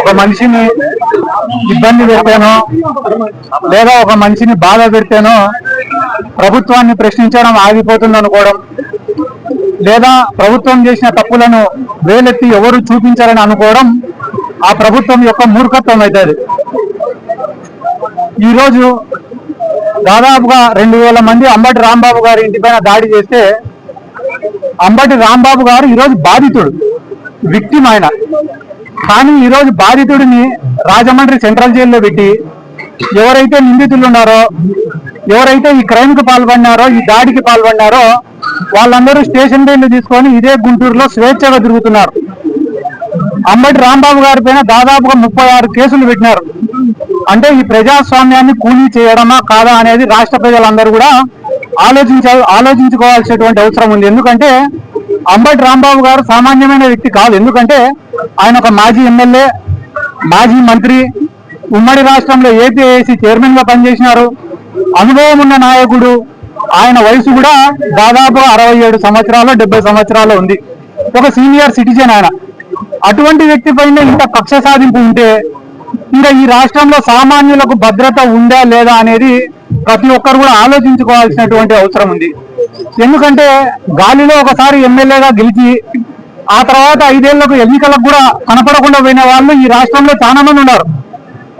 ఒక మనిషిని ఇబ్బంది పెడితేనో లేదా ఒక మనిషిని బాధ పెడితేనో ప్రభుత్వాన్ని ప్రశ్నించడం ఆగిపోతుంది అనుకోవడం లేదా ప్రభుత్వం చేసిన తప్పులను వేలెత్తి ఎవరు చూపించారని అనుకోవడం ఆ ప్రభుత్వం యొక్క మూర్ఖత్వం అవుతుంది ఈరోజు దాదాపుగా రెండు వేల మంది అంబటి రాంబాబు గారి ఇంటిపైన దాడి చేస్తే అంబటి రాంబాబు గారు ఈరోజు బాధితుడు. విక్టిమ్ ఆయన. కానీ ఈరోజు బాధితుడిని రాజమండ్రి సెంట్రల్ జైల్లో పెట్టి ఎవరైతే నిందితులు ఉన్నారో ఎవరైతే ఈ క్రైమ్కు పాల్పడినారో ఈ దాడికి పాల్పడినారో వాళ్ళందరూ స్టేషన్ బెయిల్ తీసుకొని ఇదే గుంటూరులో స్వేచ్ఛగా తిరుగుతున్నారు. అంబటి రాంబాబు గారి పైన దాదాపుగా ముప్పై ఆరు కేసులు పెట్టినారు. అంటే ఈ ప్రజాస్వామ్యాన్ని కూలీ చేయడమా కాదా అనేది రాష్ట్ర ప్రజలందరూ కూడా ఆలోచించ ఆలోచించుకోవాల్సినటువంటి అవసరం ఉంది. ఎందుకంటే అంబటి రాంబాబు గారు సామాన్యమైన వ్యక్తి కాదు. ఎందుకంటే ఆయన ఒక మాజీ ఎమ్మెల్యే మాజీ మంత్రి ఉమ్మడి రాష్ట్రంలో ఏపీఏసీ చైర్మన్గా పనిచేసినారు. అనుభవం ఉన్న నాయకుడు ఆయన వయసు కూడా దాదాపు అరవై ఏడు సంవత్సరాలు డెబ్బై సంవత్సరాలు ఉంది. ఒక సీనియర్ సిటిజన్ ఆయన. అటువంటి వ్యక్తి పైన ఇంత కక్ష సాధింపు ఉంటే ఇంకా ఈ రాష్ట్రంలో సామాన్యులకు భద్రత ఉందా లేదా అనేది ప్రతి ఒక్కరు కూడా ఆలోచించుకోవాల్సినటువంటి అవసరం ఉంది. ఎందుకంటే గాలిలో ఒకసారి ఎమ్మెల్యేగా గెలిచి ఆ తర్వాత ఐదేళ్ళకు ఎన్నికలకు కూడా కనపడకుండా పోయిన వాళ్ళు ఈ రాష్ట్రంలో చాలా మంది ఉన్నారు.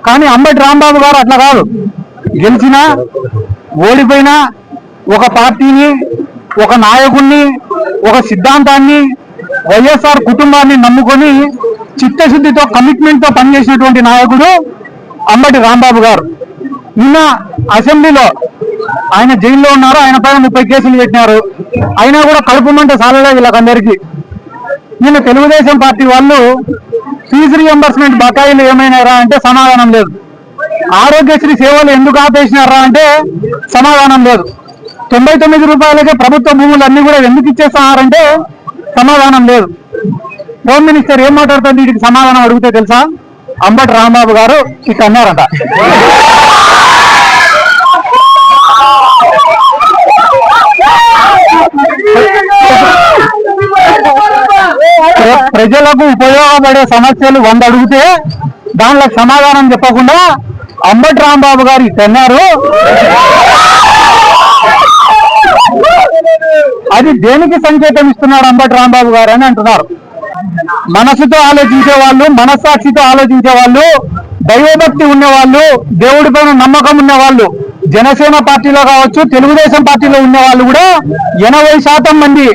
కానీ అంబటి రాంబాబు గారు అట్లా కాదు. గెలిచినా ఓడిపోయినా ఒక పార్టీని ఒక నాయకుణ్ణి ఒక సిద్ధాంతాన్ని వైఎస్ఆర్ కుటుంబాన్ని నమ్ముకొని చిత్తశుద్ధితో కమిట్మెంట్తో పనిచేసినటువంటి నాయకుడు అంబటి రాంబాబు గారు. నిన్న అసెంబ్లీలో ఆయన జైల్లో ఉన్నారు ఆయన పైన ముప్పై కేసులు పెట్టినారు. అయినా కూడా కలుపుమంటే సాలలే వీళ్ళకందరికీ. నిన్న తెలుగుదేశం పార్టీ వాళ్ళు ఫీజు రియంబర్స్మెంట్ బకాయిలు ఏమైనారా అంటే సమాధానం లేదు. ఆరోగ్యశ్రీ సేవలు ఎందుకు ఆపేసినారా అంటే సమాధానం లేదు. తొంభై తొమ్మిది రూపాయలకే ప్రభుత్వ భూములు అన్ని కూడా ఎందుకు ఇచ్చేస్తున్నారంటే సమాధానం లేదు. హోమ్ మినిస్టర్ ఏం మాట్లాడుతుంది వీటికి సమాధానం అడిగితే తెలుసా? అంబటి రాంబాబు గారు ఇట్లా అన్నారట ప్రజలకు ఉపయోగపడే సమస్యలు వంద అడిగితే దానిలో సమాధానం చెప్పకుండా అంబటి రాంబాబు గారు ఇట్లా అది దేనికి సంకేతం ఇస్తున్నారు అంబటి రాంబాబు గారు అని అంటున్నారు. మనసుతో ఆలోచించే వాళ్ళు మనస్సాక్షితో ఆలోచించే వాళ్ళు దైవభక్తి ఉన్నవాళ్ళు దేవుడిపైన నమ్మకం ఉన్నవాళ్ళు జనసేన పార్టీలో కావచ్చు తెలుగుదేశం పార్టీలో ఉన్న వాళ్ళు కూడా ఎనభై శాతం మంది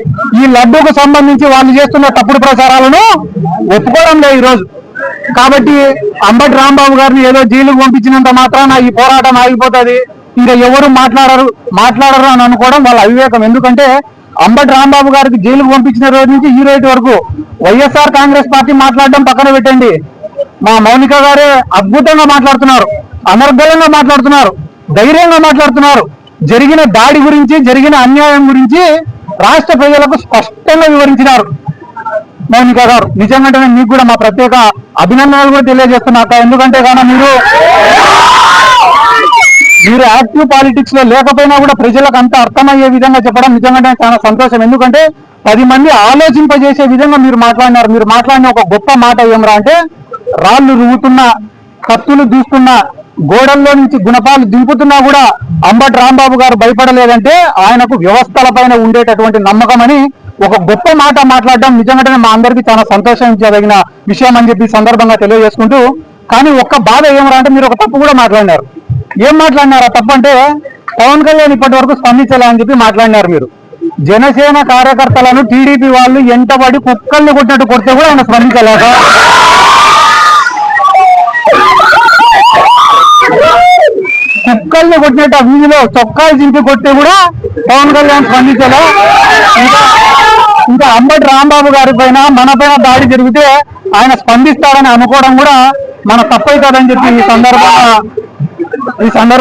ఈ లడ్డూకు సంబంధించి వాళ్ళు చేస్తున్న తప్పుడు ప్రచారాలను ఒప్పుకోవడం లేదు ఈరోజు. కాబట్టి అంబటి రాంబాబు గారిని ఏదో జైలుకు పంపించినంత మాత్రాన ఈ పోరాటం ఆగిపోతుంది. ఇంకా ఎవరు మాట్లాడరు మాట్లాడరు అని అనుకోవడం వాళ్ళ అవివేకం. ఎందుకంటే అంబటి రాంబాబు గారికి జైలుకు పంపించిన రోజు నుంచి ఈ రోజు వరకు వైఎస్ఆర్ కాంగ్రెస్ పార్టీ మాట్లాడడం పక్కన పెట్టండి. మా మౌనిక గారే అద్భుతంగా మాట్లాడుతున్నారు అనర్గళంగా మాట్లాడుతున్నారు. ధైర్యంగా మాట్లాడుతున్నారు. జరిగిన దాడి గురించి జరిగిన అన్యాయం గురించి రాష్ట్ర ప్రజలకు స్పష్టంగా వివరించినారు. మౌనిక గారు నిజంగానే మీకు కూడా మా ప్రత్యేక అభినందనలు కూడా తెలియజేస్తున్నా ఎందుకంటే కానీ మీరు మీరు యాక్టివ్ పాలిటిక్స్లో లేకపోయినా కూడా ప్రజలకు అంత అర్థమయ్యే విధంగా చెప్పడం నిజంగానే చాలా సంతోషం. ఎందుకంటే పది మంది ఆలోచింపజేసే విధంగా మీరు మాట్లాడినారు. మీరు మాట్లాడిన ఒక గొప్ప మాట ఏమరా అంటే రాళ్ళు రువ్వుతున్నా కత్తులు దూస్తున్నా గోడల్లో నుంచి గుణపాలు దింపుతున్నా కూడా అంబటి రాంబాబు గారు భయపడలేదంటే ఆయనకు వ్యవస్థల పైన ఉండేటటువంటి నమ్మకం అని ఒక గొప్ప మాట మాట్లాడడం నిజంగానే మా అందరికీ చాలా సంతోషించదగిన విషయం అని చెప్పి సందర్భంగా తెలియజేసుకుంటూ కానీ ఒక్క బాధ ఏమరా అంటే మీరు ఒక తప్పు కూడా మాట్లాడినారు. ఏం మాట్లాడినారు? ఆ తప్పు అంటే పవన్ కళ్యాణ్ ఇప్పటి వరకు స్పందించలే అని చెప్పి మాట్లాడినారు మీరు. జనసేన కార్యకర్తలను టీడీపీ వాళ్ళు ఎంటబడి కుక్కల్ని కొట్టినట్టు కొడితే కూడా ఆయన స్పందించలేక కుక్కల్ని కొట్టినట్టు ఆ వీధిలో చొక్కాలు చింపి కొట్టి కూడా పవన్ కళ్యాణ్ స్పందించాలా. ఇంకా ఇంకా అంబటి రాంబాబు గారి పైన మన పైన దాడి జరిగితే ఆయన స్పందిస్తారని అనుకోవడం కూడా మన తప్పైతుందని చెప్పి ఈ సందర్భంగా ఈ సందర్భంగా